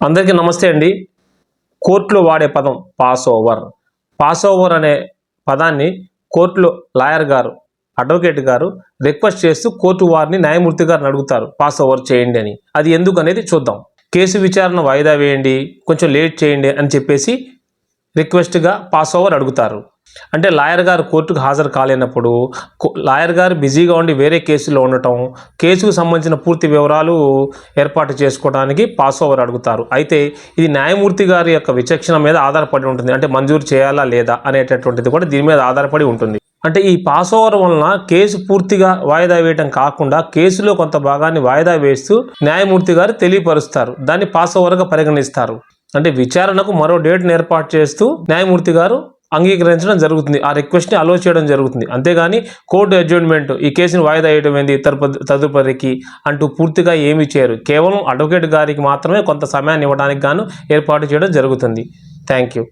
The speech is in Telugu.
అందరికీ నమస్తే అండి. కోర్టులో వాడే పదం పాస్ ఓవర్ పాస్ ఓవర్ అనే పదాన్ని కోర్టులో లాయర్ గారు అడ్వకేట్ గారు రిక్వెస్ట్ చేస్తూ కోర్టు వారిని న్యాయమూర్తి గారిని అడుగుతారు పాస్ ఓవర్ చేయండి అని. అది ఎందుకు అనేది చూద్దాం. కేసు విచారణ వాయిదా వేయండి కొంచెం లేట్ చేయండి అని చెప్పేసి రిక్వెస్ట్గా పాస్ ఓవర్ అడుగుతారు. అంటే లాయర్ గారు కోర్టుకు హాజరు కాలేనప్పుడు కో- లాయర్ గారు బిజీగా ఉండి వేరే కేసులో ఉండటం కేసుకు సంబంధించిన పూర్తి వివరాలు ఏర్పాటు చేసుకోవడానికి పాస్ ఓవర్ అడుగుతారు. అయితే ఇది న్యాయమూర్తి గారి యొక్క విచక్షణ మీద ఆధారపడి ఉంటుంది. అంటే మంజూరు చేయాలా లేదా అనేటటువంటిది కూడా దీని మీద ఆధారపడి ఉంటుంది. అంటే ఈ పాస్ ఓవర్ వలన కేసు పూర్తిగా వాయిదా వేయటం కాకుండా కేసులో కొంత భాగాన్ని వాయిదా వేస్తూ న్యాయమూర్తి గారు తెలియపరుస్తారు. దాన్ని పాస్ ఓవర్గా పరిగణిస్తారు. అంటే విచారణకు మరో డేట్ను ఏర్పాటు చేస్తూ న్యాయమూర్తి గారు అంగీకరించడం జరుగుతుంది. ఆ రిక్వెస్ట్ని అలో చేయడం జరుగుతుంది. అంతేగాని కోర్టు అడ్జర్న్మెంట్ ఈ కేసుని వాయిదా వేయడం ఏంది? తదుప- తదుపరికి అంటూ పూర్తిగా ఏమీ చేయరు. కేవలం అడ్వకేట్ గారికి మాత్రమే కొంత సమయాన్ని ఇవ్వడానికి గాను ఏర్పాటు చేయడం జరుగుతుంది. Thank you